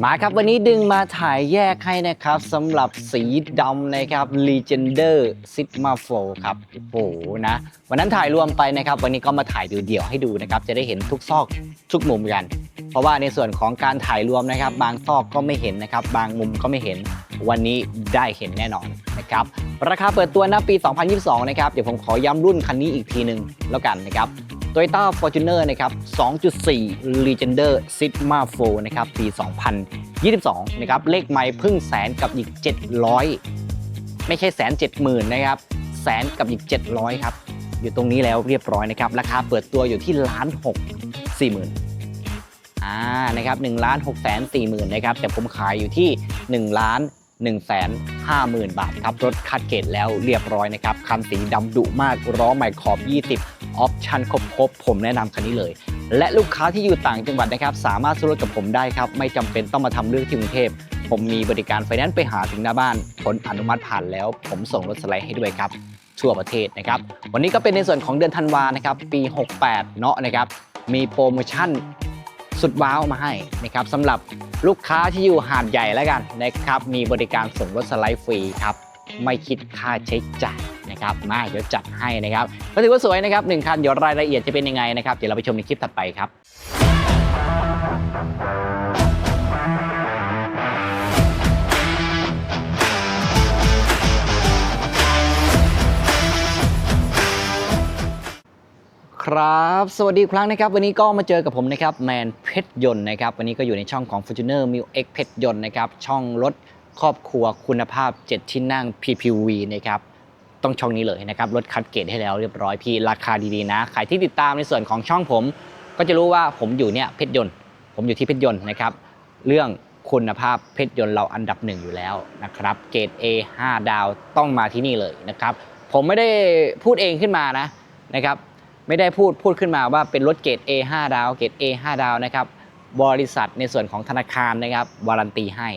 มาครับวันนี้ดึงมาถ่ายแยกให้นะครับสำหรับสีดำนะครับ Legender Sigma 4ครับโอ้โหนะ วันนั้นถ่ายรวมไปนะครับ วันนี้ก็มาถ่ายเดี่ยวๆให้ดูนะครับ จะได้เห็นทุกซอกทุกมุมกัน เพราะว่าในส่วนของการถ่ายรวมนะครับ บางซอกก็ไม่เห็นนะครับ บางมุมก็ไม่เห็นวันนี้ได้เห็นแน่นอนนะครับราคาเปิดตัวหน้าปี 2022 นะครับเดี๋ยวผมขอย้ำรุ่นคันนี้อีกทีหนึ่งแล้วกันนะครับ Toyota Fortuner นะครับ 2.4 Legender Sigma 4 นะครับ ปี 2022 นะครับ เลขไม่พึ่งแสนกับอีก 700 ไม่ใช่แสนเจ็ดหมื่นนะครับ แสนกับอีก 700 ครับ อยู่ตรงนี้แล้วเรียบร้อยนะครับ ราคาเปิดตัวอยู่ที่ล้านหกสี่หมื่นอ่า นะครับ1ล้าน6แสน4หมื่นนะครับ แต่ผมขายอยู่ที่1ล้าน1แสน5หมื่นบาทครับ รถคัดเกรดแล้วเรียบร้อยนะครับ คันสีดำดุมาก ล้อใหม่ขอบ 20 ออปชันครบๆผมแนะนำคันนี้เลย และลูกค้าที่อยู่ต่างจังหวัดนะครับสามารถซื้อรถกับผมได้ครับ ไม่จำเป็นต้องมาทำเรื่องที่กรุงเทพผมมีบริการไฟแนนซ์ไปหาถึงหน้าบ้านผลอนุมัติผ่านแล้ว ผมส่งรถสไลด์ให้ด้วยครับทั่วประเทศนะครับ วันนี้ก็เป็นในส่วนของเดือนธันวานะครับ ปี 68 เนาะนะครับ มีโปรโมชั่นสุดว้าวมาให้นะครับสำหรับลูกค้าที่อยู่หาดใหญ่แล้วกันนะครับ มีบริการส่งรถสไลด์ฟรีครับ ไม่คิดค่าใช้จ่าย นะครับมาเดี๋ยวจัดให้นะครับก็ถือว่าสวยนะครับหนึ่งคันเดี๋ยวรายละเอียดจะเป็นยังไงนะครับเดี๋ยวเราไปชมในคลิปถัดไปครับครับ สวัสดีครั้งนะครับ วันนี้ก็มาเจอกับผมนะครับแมนเพชรยนต์นะครับ วันนี้ก็อยู่ในช่องของ Fortuner m i l X เพชรยนต์นะครับ ช่องรถครอบครัวคุณภาพ 7 ที่นั่ง PPV นะครับ ต้องช่องนี้เลยนะครับรถคัดเกรดให้แล้วเรียบร้อยพี่ราคาดีๆนะใครที่ติดตามในส่วนของช่องผม ก็จะรู้ว่าผมอยู่เนี่ยเพชรยนต์ ผมอยู่ที่เพชรยนต์นะครับเรื่องคุณภาพเพชรยนต์เราอันดับหนึ่งอยู่แล้วนะครับเกรด A 5 ดาวต้องมาที่นี่เลยนะครับผมไม่ได้พูดเองขึ้นมานะนะครับไม่ได้พูดพูดขึ้นมาว่าเป็นรถเกรด A 5 ดาวเกรด A 5 ดาวนะครับบริษัทในส่วนของธนาคารนะครับวารันตีให้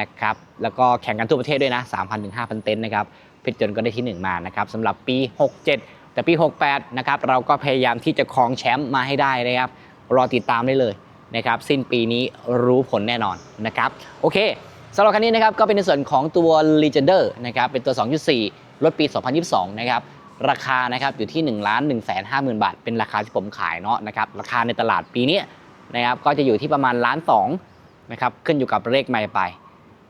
นะครับแล้วก็แข่งกันทั่วประเทศด้วยนะ 3,000ถึง5,000 เต็นท์นะครับ เพชรยนก็ได้ที่ 1 มานะครับสำหรับปี 67 แต่ปี 68 นะครับเราก็พยายามที่จะครองแชมป์มาให้ได้นะครับ รอติดตามได้เลยนะครับ สิ้นปีนี้รู้ผลแน่นอนนะครับ โอเคสำหรับคันนี้นะครับก็เป็นในส่วนของตัว Legender นะครับเป็นตัว 2.4 รถปี 2022 นะครับราคานะครับอยู่ที่1นึ่งล้านหนึ่งแสนห้าหมื่นบาท เป็นราคาที่ผมขายเนาะนะครับราคาในตลาดปีนี้นะครับก็จะอยู่ที่ประมาณล้านสองนะครับขึ้นอยู่กับเลขไม่ไป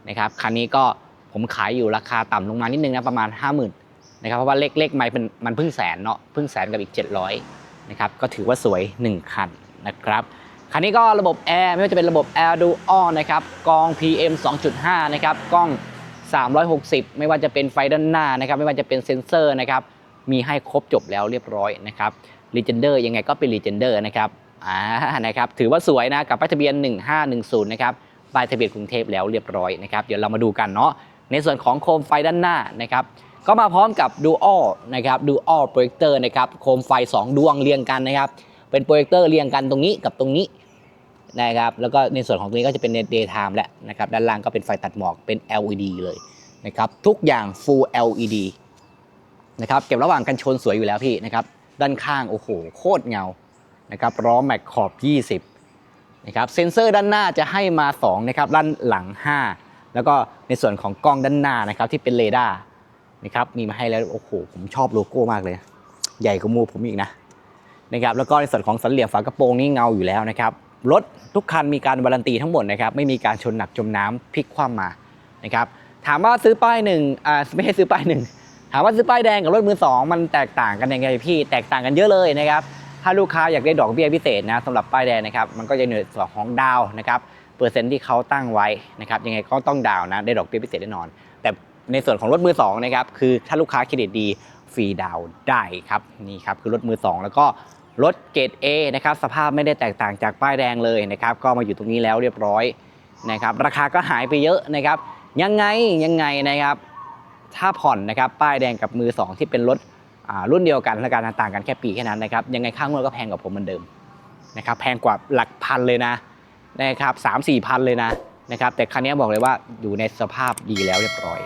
นะครับคันนี้ก็ ผมขายอยู่ราคาต่ำลงมานิดนึงนะประมาณ 5 0,000นะครับเพราะว่าเลขเลขไม่เป็นมันเพิ่งแสนเนาะเพิ่งแสนกับอีก 700นะครับก็ถือว่าสวย 1 คันนะครับคันนี้ก็ระบบแอร์ไม่ว่าจะเป็นระบบ Air Dual นะครับกรอง PM 2.5นะครับกล้อง 360 ไม่ว่าจะเป็นไฟด้านหน้านะครับไม่ว่าจะเป็นเซ็นเซอร์นะครับมีให้ครบจบแล้วเรียบร้อยนะครับ Legender ยังไงก็เป็น Legender นะครับอ่านะครับถือว่าสวยนะกับป้ายทะเบียน 1510นะครับป้ายทะเบียนกรุงเทพแล้วเรียบร้อยนะครับเดี๋ยวเรามาดูกันเนาะ ในส่วนของโคมไฟด้านหน้านะครับก็มาพร้อมกับ Dual นะครับ Dual Projector นะครับโคมไฟ 2 ดวงเรียงกันนะครับเป็นโปรเจคเตอร์เรียงกันตรงนี้กับตรงนี้นะครับแล้วก็ในส่วนของตรงนี้ก็จะเป็น daytime แหละนะครับด้านล่างก็เป็นไฟตัดหมอกเป็น LED เลยนะครับทุกอย่าง full LED นะครับเก็บระหว่างกันชนสวยอยู่แล้วพี่นะครับด้านข้างโอ้โหโคตรเงานะครับล้อแม็กขอบ 20นะครับเซ็นเซอร์ด้านหน้าจะให้มา2นะครับด้านหลัง 5 แล้วก็ในส่วนของกล้องด้านหน้านะครับที่เป็นเรดาร์นะครับมีมาให้แล้วโอ้โหผมชอบโลโก้มากเลย ใหญ่กว่ามูผมอีกนะนะครับแล้วก็ในส่วนของสันเหลี่ยมฝากระโปรงนี่เงาอยู่แล้วนะครับรถทุกคันมีการวารันตีทั้งหมดนะครับไม่มีการชนหนักจมน้ำพลิกคว่ำมานะครับถามว่าซื้อป้ายหนึ่งอ่าไม่ใช่ซื้อป้ายหนึ่งถามว่าซื้อป้ายแดงกับรถมือสองมันแตกต่างกันยังไงพี่แตกต่างกันเยอะเลยนะครับถ้าลูกค้าอยากได้ดอกเบี้ยพิเศษนะสำหรับป้ายแดงนะครับมันก็จะอยู่ในส่วนของดาวนะครับ เปอร์เซ็นต์ที่เขาตั้งไว้นะครับยังไงก็ต้องดาวนะได้ดอกเบี้ยพิเศษแน่นอน แต่ในส่วนของรถมือสองนะครับคือถ้าลูกค้าเครดิตดีฟรีดาวน์ได้ครับนี่ครับคือรถมือสองแล้วก็รถเกรด A นะครับสภาพไม่ได้แตกต่างจากป้ายแดงเลยนะครับก็มาอยู่ตรงนี้แล้วเรียบร้อยนะครับราคาก็หายไปเยอะนะครับยังไงยังไงนะครับถ้าผ่อนนะครับป้ายแดงกับมือ 2 ที่เป็นรถรุ่นเดียวกันและการต่างกันแค่ปีแค่นั้นนะครับยังไงค่างวดก็แพงกว่าผมเหมือนเดิมนะครับแพงกว่าหลักพันเลยนะ นะครับสามสี่พันเลยนะนะครับแต่คันนี้บอกเลยว่าอยู่ในสภาพดีแล้วเรียบร้อย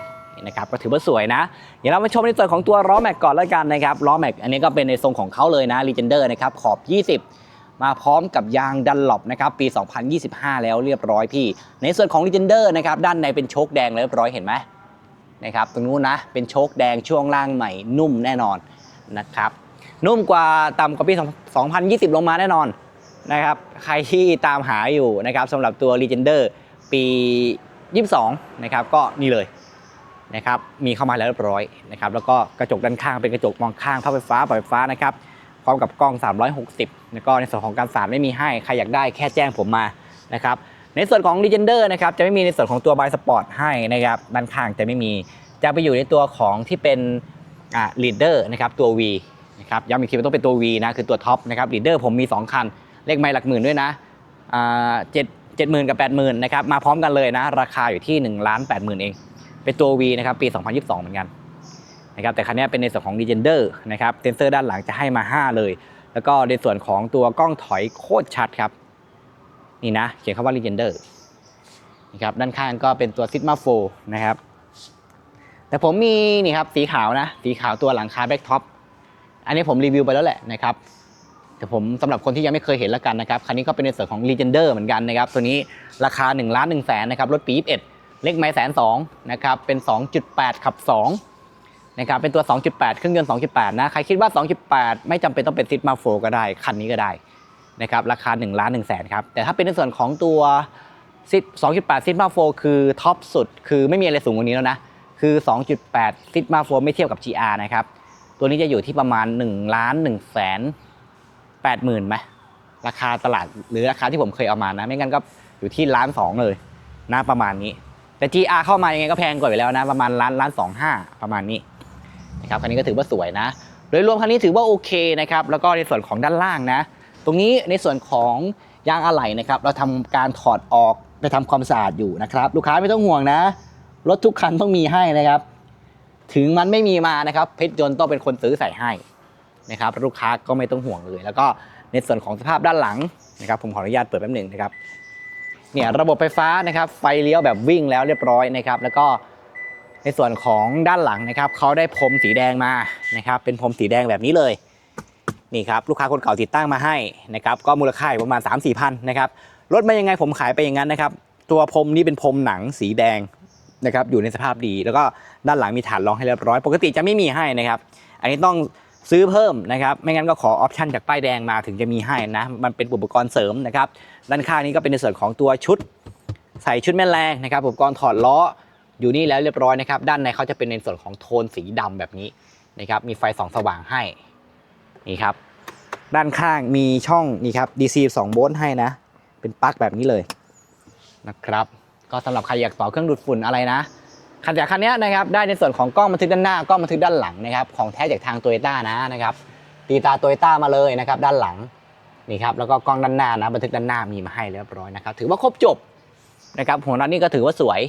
นะครับก็ถือว่าสวยนะ เดี๋ยวเรามาชมในส่วนของตัวล้อแม็กก่อนแล้วกันนะครับล้อแม็กอันนี้ก็เป็นในทรงของเขาเลยนะ Legender นะครับขอบ 20 มาพร้อมกับยางดันหลบนะครับปี 2025 แล้วเรียบร้อยพี่ ในส่วนของ Legender นะครับด้านในเป็นโชคแดงเรียบร้อยเห็นไหมนะครับตรงนู้นนะเป็นโชคแดงช่วงล่างใหม่นุ่มแน่นอนนะครับนุ่มกว่าต่ำกว่าปี 2020 ลงมาแน่นอน นะครับใครที่ตามหาอยู่นะครับสำหรับตัว Legender ปี 22 นะครับก็นี่เลยนะครับมีเข้ามาแล้วเรียบร้อยนะครับแล้วก็กระจกด้านข้างเป็นกระจกมองข้างภาพไฟฟ้าปรับไฟฟ้านะครับพร้อมกับกล้อง 360 แล้วก็ในส่วนของการสาดไม่มีให้ ใครอยากได้แค่แจ้งผมมานะครับในส่วนของ Legender นะครับจะไม่มีในส่วนของตัว By Sport ให้นะครับด้านข้างจะไม่มีจะไปอยู่ในตัวของที่เป็นอ่า Leader นะครับตัว V นะครับย้ำอีกทีว่าต้องเป็นตัว V นะคือตัวท็อปนะครับ Leader ผมมี 2 คัน เลขไม้หลักหมื่นด้วยนะเจ็ดเจ็ดหมื่นกับแปดหมื่นนะครับมาพร้อมกันเลยนะ ราคาอยู่ที่1นึ่งล้านแปดหมื่นเอง เป็นตัว V นะครับปี 2022 เหมือนกันนะครับแต่คันนี้เป็นในส่วนของ Legender นะครับเซนเซอร์ด้านหลังจะให้มา 5 เลย แล้วก็ในส่วนของตัวกล้องถอยโคตรชัดครับ นี่นะ เขียนคำว่า Legender นะครับด้านข้างก็เป็นตัว Sigma 4นะครับ แต่ผมมีนี่ครับสีขาวนะ สีขาวตัวหลังคาแบ็กท็อปอันนี้ผมรีวิวไปแล้วแหละนะครับ แต่ผมสำหรับคนที่ยังไม่เคยเห็นแล้วกันนะครับ คันนี้ก็เป็นในส่วนของ Legender เหมือนกันนะครับ ตัวนี้ราคา1ล้าน1แสนนะครับ รถปี 21 เลขไม้แสนสองนะครับ เป็น 2.8 ขับ2นะครับ เป็นตัว 2.8 เครื่องยนต์ 2.8 นะ ใครคิดว่า 2.8 ไม่จำเป็นต้องเป็นซิตมาโฟก็ได้ คันนี้ก็ได้นะครับ ราคา1ล้าน1แสนครับ แต่ถ้าเป็นในส่วนของตัวซิต2.8 ซิตมาโฟคือท็อปสุด คือไม่มีอะไรสูงกว่านี้แล้วนะ คือ 2.8 ซิตมาโฟไม่เทียบกับ GR นะครับ ตัวนี้จะอยู่ที่ประมาณ1ล้าน1แสน 8หมื่นไหมราคาตลาดหรือราคาที่ผมเคยเอามานะ ไม่งั้นก็อยู่ที่ล้านสองเลยนะประมาณนี้ แต่ GR เข้ามายังไงก็แพงกว่าอยู่แล้วนะ ประมาณล้านล้านสองห้าประมาณนี้นะครับคันนี้ก็ถือว่าสวยนะ โดยรวมคันนี้ถือว่าโอเคนะครับแล้วก็ในส่วนของด้านล่างนะ ตรงนี้ในส่วนของยางอะไหล่นะครับเราทำการถอดออกไปทำความสะอาดอยู่นะครับลูกค้าไม่ต้องห่วงนะรถทุกคันต้องมีให้นะครับ ถึงมันไม่มีมานะครับเพชรยนต์ต้องเป็นคนซื้อใส่ให้ นะครับลูกค้าก็ไม่ต้องห่วงเลย แล้วก็ในส่วนของสภาพด้านหลังนะครับผมขออนุญาตเปิดแป๊บหนึ่งนะครับเนี่ยระบบไฟฟ้านะครับไฟเลี้ยวแบบวิ่งแล้วเรียบร้อยนะครับแล้วก็ในส่วนของด้านหลังนะครับเขาได้พรมสีแดงมานะครับเป็นพรมสีแดงแบบนี้เลยนี่ครับลูกค้าคนเก่าติดตั้งมาให้นะครับก็มูลค่าอยู่ประมาณ 3 4มสี่พันนะครับรถมายังไงผมขายไปอย่างนั้นนะครับตัวพรมนี้เป็นพรมหนังสีแดงนะครับอยู่ในสภาพดี แล้วก็ด้านหลังมีฐานรองให้เรียบร้อย ปกติจะไม่มีให้นะครับ อันนี้ต้อง ซื้อเพิ่มนะครับ ไม่งั้นก็ขอออปชันจากป้ายแดงมาถึงจะมีให้นะ มันเป็นอุปกรณ์เสริมนะครับ ด้านข้างนี้ก็เป็นในส่วนของตัวชุด ใส่ชุดแม่แรงนะครับ อุปกรณ์ถอดล้ออยู่นี่แล้วเรียบร้อยนะครับ ด้านในเขาจะเป็นในส่วนของโทนสีดำแบบนี้นะครับ มีไฟส่องสว่างให้ นี่ครับ ด้านข้างมีช่องนี่ครับ DC 2โวลต์ให้นะ เป็นปลั๊กแบบนี้เลยนะครับ ก็สำหรับใครอยากต่อเครื่องดูดฝุ่นอะไรนะ คันจากคันนี้นะครับได้ในส่วนของกล้องบันทึกด้านหน้ากล้องบันทึกด้านหลังนะครับของแท้จากทางโตโยต้านะนะครับตีตาโตโยต้ามาเลยนะครับด้านหลังนี่ครับแล้วก็กล้องด้านหน้านะบันทึกด้านหน้ามีมาให้เรียบร้อยนะครับถือว่าครบจบนะครับหัวน็อตนี่ก็ถือว่าสวย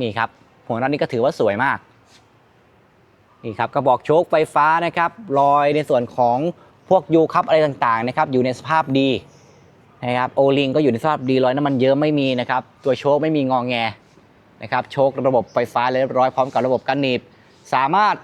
นี่ครับหัวน็อตนี่ก็ถือว่าสวยมากนี่ครับกระบอกโชคไฟฟ้านะครับรอยในส่วนของพวกยูคัพอะไรต่างๆนะครับอยู่ในสภาพดีนะครับโอลิงก็อยู่ในสภาพดีรอยน้ำมันเยอะไม่มีนะครับตัวโชคไม่มีงองแง นะครับโชคระบบไฟฟ้าเรียบร้อยพร้อมกับระบบกันหนีบ สามารถ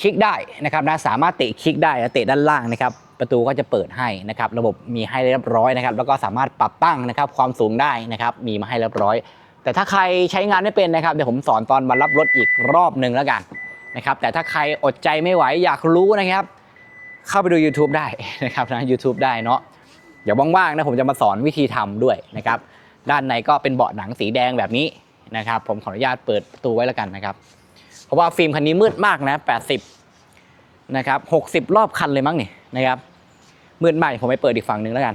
คลิกได้นะครับนะสามารถเตะคลิกได้เตะด้านล่างนะครับประตูก็จะเปิดให้นะครับระบบมีให้เรียบร้อยนะครับแล้วก็สามารถปรับตั้งนะครับความสูงได้นะครับมีมาให้เรียบร้อย แต่ถ้าใครใช้งานไม่เป็นนะครับเดี๋ยวผมสอนตอนมารับรถอีกรอบหนึ่งแล้วกันนะครับแต่ถ้าใครอดใจไม่ไหวอยากรู้นะครับ เข้าไปดู YouTube ได้นะครับนะ YouTube ได้เนาะเดี๋ยวว่างๆนะผมจะมาสอนวิธีทำด้วยนะครับ ด้านในก็เป็นเบาะหนังสีแดงแบบนี้นะครับ ผมขออนุญาตเปิดประตูไว้แล้วกันนะครับ เพราะว่าฟิล์มคันนี้มืดมากนะ 80 นะครับ 60 รอบคันเลยมั้งนี่นะครับ มืดมากผมไปเปิดอีกฝั่งหนึ่งแล้วกัน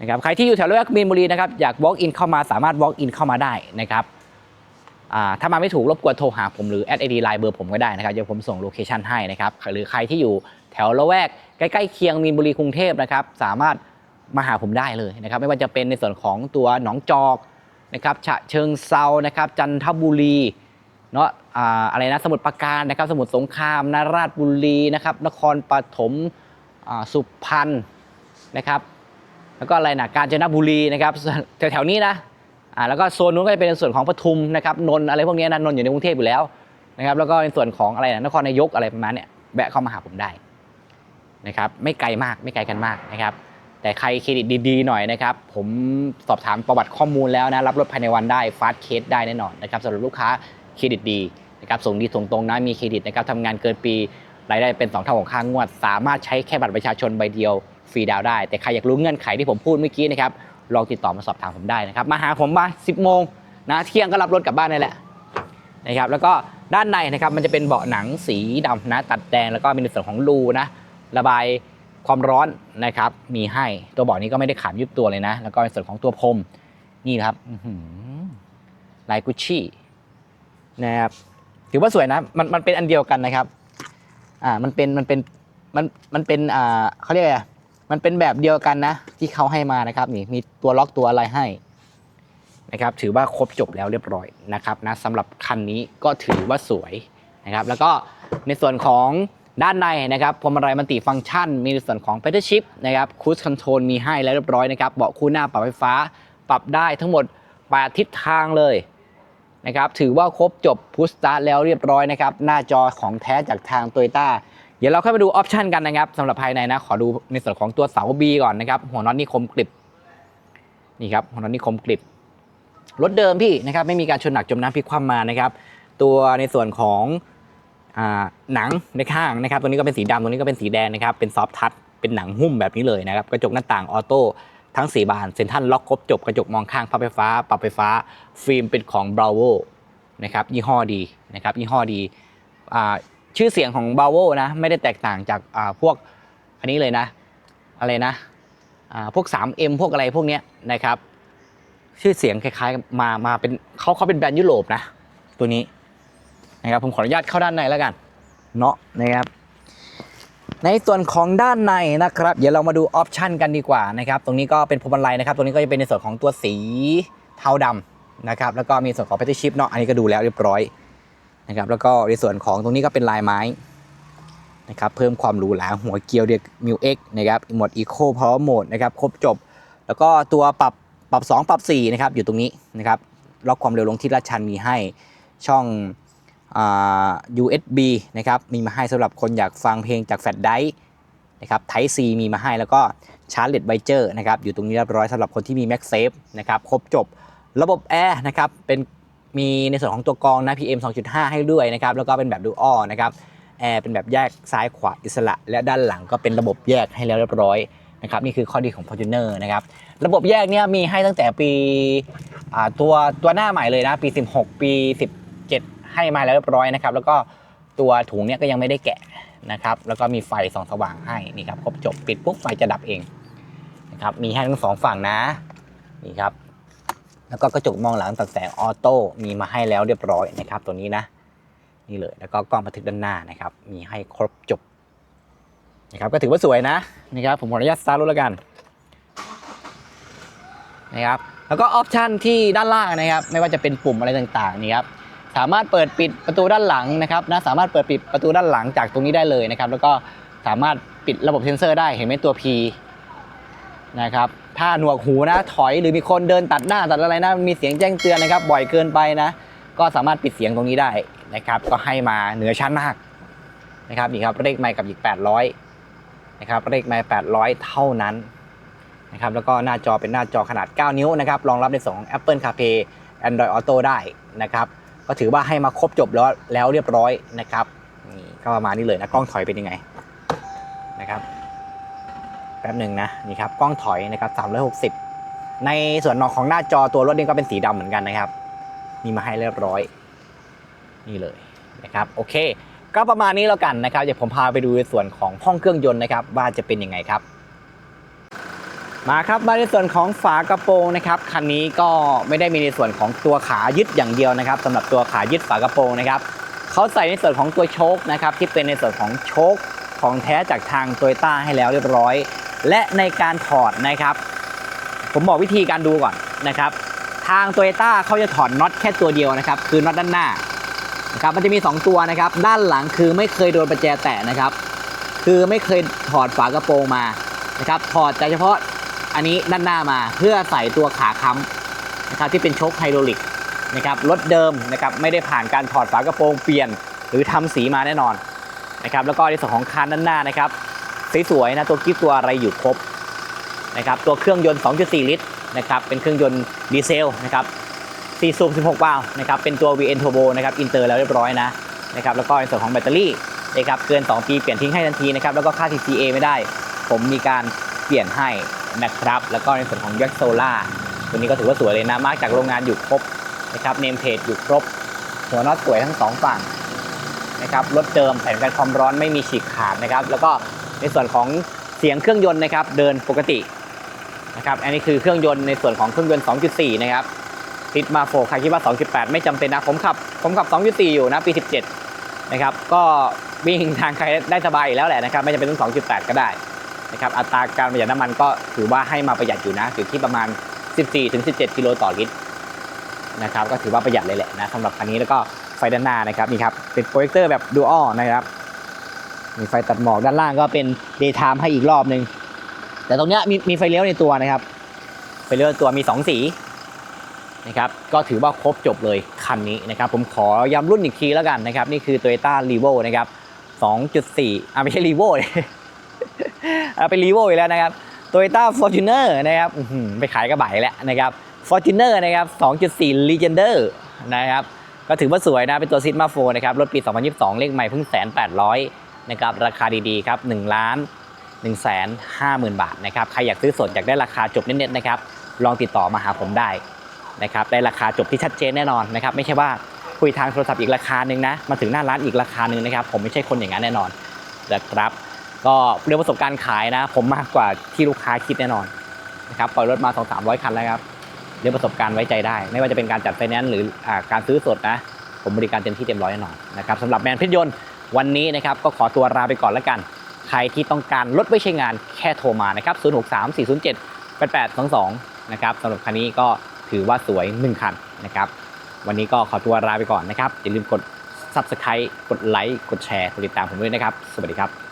นะครับใครที่อยู่แถวละแวกมีนบุรีนะครับอยาก walk in เข้ามาสามารถ walk in เข้ามาได้นะครับอ่าถ้ามาไม่ถูกรบกวนโทรหาผมหรือ add id line เบอร์ผมก็ได้นะครับเดี๋ยวผมส่งโลเคชันให้นะครับหรือใครที่อยู่แถวละแวกใกล้ๆเคียงมีนบุรีกรุงเทพนะครับสามารถ มาหาผมได้เลยนะครับ ไม่ว่าจะเป็นในส่วนของตัวหนองจอกนะครับฉะเชิงเซานะครับ จันทบุรีเนาะอะไรนะสมุทรปราการนะครับ สมุทรสงครามนราชบุรีนะครับ นครปฐมสุพรรณนะครับ แล้วก็อะไรนะกาญจนบุรีนะครับแถวๆนี้นะอ่าแล้วก็โซนนู้นก็จะเป็นในส่วนของปทุมนะครับนนท์อะไรพวกนี้นะนนท์อยู่ในกรุงเทพอยู่แล้วนะครับ แล้วก็ในส่วนของอะไรนะนครนายกอะไรประมาณเนี้ยแวะเข้ามาหาผมได้นะครับ ไม่ไกลมากไม่ไกลกันมากนะครับ แต่ใครเครดิตดีๆหน่อยนะครับ ผมสอบถามประวัติข้อมูลแล้วนะ รับรถภายในวันได้ฟาสเคสได้แน่นอนนะครับสำหรับลูกค้าเครดิตดีนะครับส่งดีส่งตรงนะมีเครดิตนะครับทำงานเกินปีรายได้เป็น 2 เท่าของค่างวด สามารถใช้แค่บัตรประชาชนใบเดียวฟรีดาวได้ แต่ใครอยากรู้เงื่อนไขที่ผมพูดเมื่อกี้นะครับลองติดต่อมาสอบถามผมได้นะครับมาหาผมมา10โมงนะเที่ยงก็รับรถกลับบ้านได้แหละนะครับแล้วก็ด้านในนะครับมันจะเป็นเบาะหนังสีดำนะตัดแดงแล้วก็มีในส่วนของรูนะระบาย ความร้อนนะครับมีให้ตัวเบาะนี้ก็ไม่ได้ขาดยุบตัวเลยนะ แล้วก็ในส่วนของตัวพรมนี่นะครับลายกุชชี่นะครับถือว่าสวยนะมันมันเป็นอันเดียวกันนะครับอ่ามันเป็นมันเป็นมันมันเป็นอ่าเขาเรียกอะไรอะมันเป็นแบบเดียวกันนะ ที่เขาให้มานะครับนี่มีตัวล็อกตัวอะไรให้นะครับถือว่าครบจบแล้วเรียบร้อยนะครับนะสำหรับคันนี้ก็ถือว่าสวยนะครับ แล้วก็ในส่วนของ ด้านในนะครับพวงมาลัยมันติฟังก์ชัน มีในส่วนของ p e d a l shift นะครับ cruise control มีให้แล้วเรียบร้อยนะครับเบาะคู่หน้าปรับไฟฟ้า ปรับได้ทั้งหมด 8 ทิศทางเลยนะครับถือว่าครบจบ push start แล้วเรียบร้อยนะครับหน้าจอของแท้จากทาง Toyota เดี๋ยวเราเข้าไปดูออปชันกันนะครับสำหรับภายในนะ ขอดูในส่วนของตัวเสา B ก่อนนะครับ หัวน็อตนี่คมกริบนี่ครับหัวน็อตนี่คมกริบรถเดิมพี่นะครับไม่มีการชนหนักจมน้ำพลิกคว่ำมานะครับ ตัวในส่วนของ หนังในข้างนะครับ ตัวนี้ก็เป็นสีดำตัวนี้ก็เป็นสีแดงนะครับ เป็นซอฟทัช เป็นหนังหุ้มแบบนี้เลยนะครับ กระจกหน้าต่างออโต้ทั้ง 4 บาน เซ็นทรัลล็อกครบจบ กระจกมองข้างพับไฟฟ้า ปรับไฟฟ้า ฟิล์มเป็นของ Bravo นะครับ ยี่ห้อดีนะครับ ยี่ห้อดี ชื่อเสียงของ Bravo นะ ไม่ได้แตกต่างจากพวกอันนี้เลยนะ อะไรนะอ่าพวก 3M พวกอะไรพวกเนี้ยนะครับ ชื่อเสียงคล้ายๆ มา มาเป็นเขาเขาเป็นแบรนด์ยุโรปนะ ตัวนี้ นะครับผมขออนุญาตเข้าด้านในแล้วกันเนาะนะครับในส่วนของด้านในนะครับ เดี๋ยวเรามาดูออปชันกันดีกว่านะครับ ตรงนี้ก็เป็นพวงมาลัยนะครับ ตรงนี้ก็จะเป็นในส่วนของตัวสีเทาดำนะครับ แล้วก็มีส่วนของ p a t t y chip เนาะ อันนี้ก็ดูแล้วเรียบร้อยนะครับ แล้วก็ในส่วนของตรงนี้ก็เป็นลายไม้นะครับ เพิ่มความหรูหราหัวเกียวเรียกมิวเอ็กนะครับโหมดอีโคพาวเวอร์โหมดนะครับ ครบจบ แล้วก็ตัวปรับปรับ 2 ปรับ 4 นะครับ อยู่ตรงนี้นะครับ ล็อกความเร็วลงที่ลาชันมีให้ ช่อง USB นะครับมีมาให้สำหรับคนอยากฟังเพลงจากแฟลชไดร์นะครับ Type C มีมาให้แล้วก็ชาร์จเลดไวเจอร์นะครับอยู่ตรงนี้เรียบร้อยสำหรับคนที่มี MagSafe นะครับครบจบระบบแอร์นะครับเป็นมีในส่วนของตัวกรองนะ PM 2.5 ให้ด้วยนะครับแล้วก็เป็นแบบ Dual นะครับแอร์เป็นแบบแยกซ้ายขวาอิสระ และด้านหลังก็เป็นระบบแยกให้แล้วเรียบร้อยนะครับนี่คือข้อดีของ Fortuner นะครับระบบแยกเนี่ยมีให้ตั้งแต่ปีตัวตัวหน้าใหม่เลยนะปี 16 ปี17 ให้มาแล้วเรียบร้อยนะครับ แล้วก็ตัวถุงเนี่ยก็ยังไม่ได้แกะนะครับ แล้วก็มีไฟส่องสว่างให้นี่ครับครบจบปิดปุ๊บไฟจะดับเองนะครับมีให้ทั้งสองฝั่งนะนี่ครับ แล้วก็กระจกมองหลังตัดแสงออโต้มีมาให้แล้วเรียบร้อยนะครับ ตัวนี้นะนี่เลยแล้วก็กล้องบันทึกด้านหน้านะครับ มีให้ครบจบนะครับก็ถือว่าสวยนะนะครับผมขออนุญาตสตาร์ทรถแล้วกันนะครับแล้วก็ออปชันที่ด้านล่างนะครับ ไม่ว่าจะเป็นปุ่มอะไรต่างๆนี่ครับ สามารถเปิดปิดประตูด้านหลังนะครับนะสามารถเปิดปิดประตูด้านหลังจากตรงนี้ได้เลยนะครับ แล้วก็สามารถปิดระบบเซ็นเซอร์ได้เห็นไหมตัว P นะครับถ้าหนวกหูนะถอยหรือมีคนเดินตัดหน้าตัดอะไรนะมีเสียงแจ้งเตือนนะครับ บ่อยเกินไปนะ ก็สามารถปิดเสียงตรงนี้ได้นะครับ ก็ให้มาเหนือชั้นมากนะครับนี่ครับเลขไมค์กับอีก 800นะครับเลขไมค์800 เท่านั้นนะครับแล้วก็หน้าจอเป็นหน้าจอขนาด 9 นิ้วนะครับรองรับในส่วนของ Apple CarPlay Android Auto ได้นะครับ ก็ถือว่าให้มาครบจบแล้วแล้วเรียบร้อยนะครับนี่ก็ประมาณนี้เลยนะกล้องถอยเป็นยังไงนะครับแป๊บหนึ่งนะนี่ครับกล้องถอยนะครับ 360 ในส่วนนอกของหน้าจอตัวรถนี่ก็เป็นสีดำเหมือนกันนะครับมีมาให้เรียบร้อย นี่เลยนะครับโอเค ก็ประมาณนี้แล้วกันนะครับเดี๋ยวผมพาไปดูในส่วนของห้องเครื่องยนต์นะครับว่าจะเป็นยังไงครับ มาครับมาในส่วนของฝากระโปรงนะครับคันนี้ก็ไม่ได้มีในส่วนของตัวขายึดอย่างเดียวนะครับสำหรับตัวขายึดฝากระโปรงนะครับเขาใส่ในส่วนของตัวโชคนะครับที่เป็นในส่วนของโชคของแท้จากทางโตโยต้าให้แล้วเรียบร้อย และในการถอดนะครับ ผมบอกวิธีการดูก่อนนะครับ ทางโตโยต้าเขาจะถอดน็อตแค่ตัวเดียวนะครับ คือน็อตด้านหน้านะครับมันจะมี 2 ตัวนะครับ ด้านหลังคือไม่เคยโดนประแจแตะนะครับ คือไม่เคยถอดฝากระโปรงมานะครับถอดแต่เฉพาะ อันนี้ด้านหน้ามาเพื่อใส่ตัวขาค้ำนะครับที่เป็นโชคไฮดรอลิกนะครับรถเดิมนะครับไม่ได้ผ่านการถอดฝากระโปรงเปลี่ยน หรือทำสีมาแน่นอนนะครับแล้วก็ในส่วนของคานด้านหน้านะครับสวยๆนะตัวกิฟตัวอะไรอยู่ครบนะครับตัวเครื่องยนต์ 2.4 ลิตรนะครับเป็นเครื่องยนต์ดีเซลนะครับ4สูบ16 วาล์วนะครับเป็นตัว VN Turbo นะครับอินเตอร์แล้วเรียบร้อยนะนะครับแล้วก็ในส่วนของแบตเตอรี่นะครับเกิน 2 ปีเปลี่ยนทิ้งให้ทันทีนะครับแล้วก็ค่า TCA ไม่ได้ ผมมีการเปลี่ยนให้ นะครับ แล้วก็ในส่วนของยักษ์โซล่าตัวนี้ก็ถือว่าสวยเลยนะ มากจากโรงงานอยู่ครบนะครับ เนมเพจอยู่ครบ หัวน็อตสวยทั้งสองฝั่งนะครับรถเดิมแผ่นกันความร้อนไม่มีฉีกขาดนะครับ แล้วก็ในส่วนของเสียงเครื่องยนต์นะครับ เดินปกตินะครับ อันนี้คือเครื่องยนต์ในส่วนของเครื่องยนต์ 2.4 นะครับติดมาโฟใครคิดว่า 2.8 ไม่จำเป็นนะ ผมขับ ผมขับ 2.4 อยู่นะ ปี 17 นะครับ ก็วิ่งทางใครได้สบายอยู่แล้วแหละนะครับ ไม่จำเป็นต้อง 2.8 ก็ได้ นะครับอัตราการประหยัดน้ำมันก็ถือว่าให้มาประหยัดอยู่นะอยู่ที่ประมาณ 14-17 กิโลต่อลิตรนะครับก็ถือว่าประหยัดเลยแหละนะสำหรับคันนี้แล้วก็ไฟด้านหน้านะครับนี่ครับเป็นโปรเจคเตอร์แบบดูอัลนะครับมีไฟตัดหมอกด้านล่างก็เป็น daytime ให้อีกรอบหนึ่งแต่ตรงเนี้ยมีมีไฟเลี้ยวในตัวนะครับไฟเลี้ยวตัวมี 2 สีนะครับก็ถือว่าครบจบเลยคันนี้นะครับผมขอย้ำรุ่นอีกทีแล้วกันนะครับนี่คือ Toyota r e v o นะครับ2.4อ่าไม่ใช่ r e v o เอาเป็น r e v o อีกแล้วนะครับ Toyota Fortuner นะครับไปขายกระบะแล้วนะครับ Fortuner นะครับ 2.4 Legender นะครับก็ถือว่าสวยนะ เป็นตัวซิ g มาโฟนะครับรถปี 2022 เลขใหม่เพิ่งแสน800นะครับราคาดีๆครับ1ล้าน1แสน5หมื่นบาทนะครับใครอยากซื้อสดอยากได้ราคาจบเน็ตๆนะครับลองติดต่อมาหาผมได้นะครับได้ราคาจบที่ชัดเจนแน่นอนนะครับไม่ใช่ว่าคุยทางโทรศัพท์อีกราคาหนึ่งนะมาถึงหน้าร้านอีกราคาหนึ่งนะครับผมไม่ใช่คนอย่างนั้นแน่นอนนะครับ ก็เรื่องประสบการณ์ขายนะ ผมมากกว่าที่ลูกค้าคิดแน่นอนนะครับปล่อยรถมา 2-300 คันแล้วครับเรื่องประสบการณ์ไว้ใจได้ ไม่ว่าจะเป็นการจัดไฟแนนซ์หรืออการซื้อสดนะ ผมบริการเต็มที่เต็มร้อยแน่นอนนะครับสำหรับแมนเพชรยนต์วันนี้นะครับก็ขอตัวลาไปก่อนแล้วกัน ใครที่ต้องการรถไว้ใช้งานแค่โทรมานะครับ063 407 8822นะครับสำหรับคันนี้ก็ถือว่าสวย 1 คันนะครับ วันนี้ก็ขอตัวลาไปก่อนนะครับ อย่าลืมกด Subscribe กดไลค์กดแชร์กดติดตามผมด้วยนะครับ สวัสดีครับ